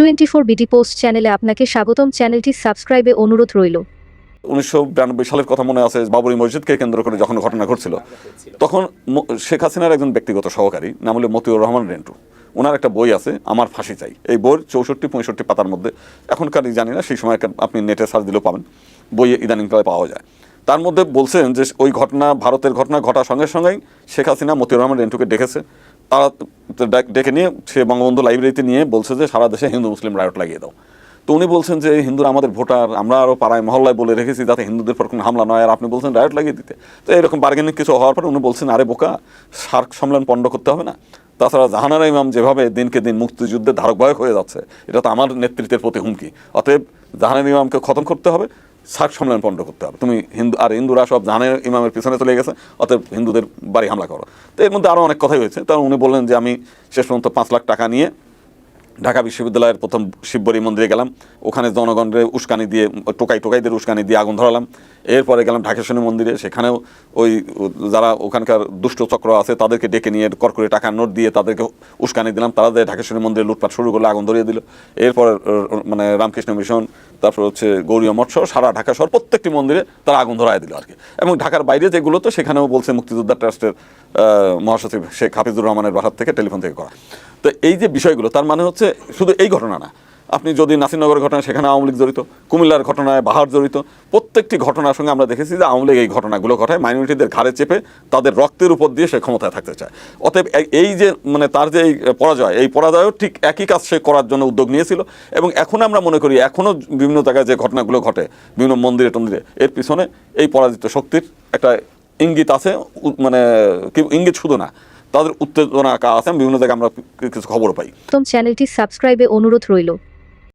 Twenty four BD post চ্যানেলে আপনাকে স্বাগতম। চ্যানেলটি সাবস্ক্রাইবে অনুরোধ রইল। উনিশশো বিরানব্বই সালের কথা মনে আছে বাবরি মসজিদকে কেন্দ্র করে যখন ঘটনা ঘটছিল, তখন শেখ হাসিনার একজন ব্যক্তিগত সহকারী, নাম হলো মতিউর রহমান রেন্টু। ওনার একটা বই আছে, আমার ফাঁসি চাই। এই বইয়ের চৌষট্টি, পঁয়ষট্টি পাতার মধ্যে, এখনকার জানি না, সেই সময় আপনি নেটে সার্চ দিলেও পাবেন বই ইদানিংকালে পাওয়া যায়। তার মধ্যে বলছেন যে ওই ঘটনা, ভারতের ঘটনা ঘটার সঙ্গে সঙ্গেই শেখ হাসিনা মতিউর রহমান রেন্টুকে ডেকেছে। তারা ডাক- নিয়ে সে বঙ্গবন্ধু লাইব্রেরিতে নিয়ে বলছে যে, সারা দেশে হিন্দু, মুসলিম রায়ট লাগিয়ে দাও। তো উনি বলছেন যে, হিন্দুরা আমাদের ভোটার, আমরা আরও পাড়ায়, মহল্লায় বলে রেখেছি যাতে হিন্দুদের পর কোনো হামলা নয়। আর আপনি বলছেন রায়ট লাগিয়ে দিতে। তো এরকম বার্গেনিং কিছু হওয়ার পর উনি বলছেন, আরে বোকা, সার্ক সম্মেলন পণ্ড করতে হবে না? তাছাড়া জাহানারা ইমাম যেভাবে দিনকে দিন মুক্তিযুদ্ধের ধারকবাহক হয়ে যাচ্ছে, এটা তো আমার নেতৃত্বের প্রতি হুমকি। অতএব জাহানার ইমামকে খতম করতে হবে। সার্ক সম্মেলন পণ্ড করতে হবে। তুমি হিন্দু আর হিন্দুরা সব জানে ইমামের পিছনে চলে গেছে, অতএব হিন্দুদের বাড়ি হামলা করো। তো এর মধ্যে আরও অনেক কথাই হয়েছে। তখন উনি বললেন যে, আমি শেষ পর্যন্ত পাঁচ লাখ টাকা নিয়ে ঢাকা বিশ্ববিদ্যালয়ের প্রথম শিববরী মন্দিরে গেলাম। ওখানে জনগণের উস্কানি দিয়ে, টোকাই টোকাইদের উস্কানি দিয়ে আগুন ধরালাম। এরপরে গেলাম ঢাকেশ্বরী মন্দিরে। সেখানেও ওই যারা ওখানকার দুষ্ট চক্র আছে, তাদেরকে ডেকে নিয়ে করকরে টাকা নোট দিয়ে তাদেরকে উস্কানি দিলাম। তারা যে ঢাকেশ্বরী মন্দিরে লুটপাট শুরু করলে আগুন ধরিয়ে দিল। এরপর মানে রামকৃষ্ণ মিশন, তারপর হচ্ছে গৌরীয় মঠ সহ সারা ঢাকা শহর প্রত্যেকটি মন্দিরে তারা আগুন ধরায় দিল আর কি। এবং ঢাকার বাইরে যেগুলো তো, সেখানেও বলছে মুক্তিযোদ্ধা ট্রাস্টের মহাসচিব শেখ হাফিজুর রহমানের বাসার থেকে টেলিফোন থেকে করা। তো এই যে বিষয়গুলো, তার মানে হচ্ছে শুধু এই ঘটনা না। আপনি যদি নাসিরনগরের ঘটনা সেখানে আওয়ামী লীগ জড়িত, কুমিল্লার ঘটনায় বাহার জড়িত, প্রত্যেকটি ঘটনার সঙ্গে আমরা দেখেছি যে আওয়ামী লীগ এই ঘটনাগুলো ঘটায়। মাইনরিটিদের ঘাড়ে চেপে তাদের রক্তের উপর দিয়ে সে ক্ষমতায় থাকতে চায়। অতএব এই- যে মানে তার যে এই পরাজয়, এই পরাজয়ও ঠিক একই কাজ সে করার জন্য উদ্যোগ নিয়েছিল। এবং এখন আমরা মনে করি এখনও বিভিন্ন জায়গায় যে ঘটনাগুলো ঘটে, বিভিন্ন মন্দিরে টন্দিরে, এর পিছনে এই পরাজিত শক্তির একটা ইঙ্গিত আছে মানে ইঙ্গিত শুধু না। তাদের উত্তেজনা আছে বিভিন্ন জায়গায় আমরা কিছু খবর পাই। চ্যানেলটি সাবস্ক্রাইবে অনুরোধ রইল।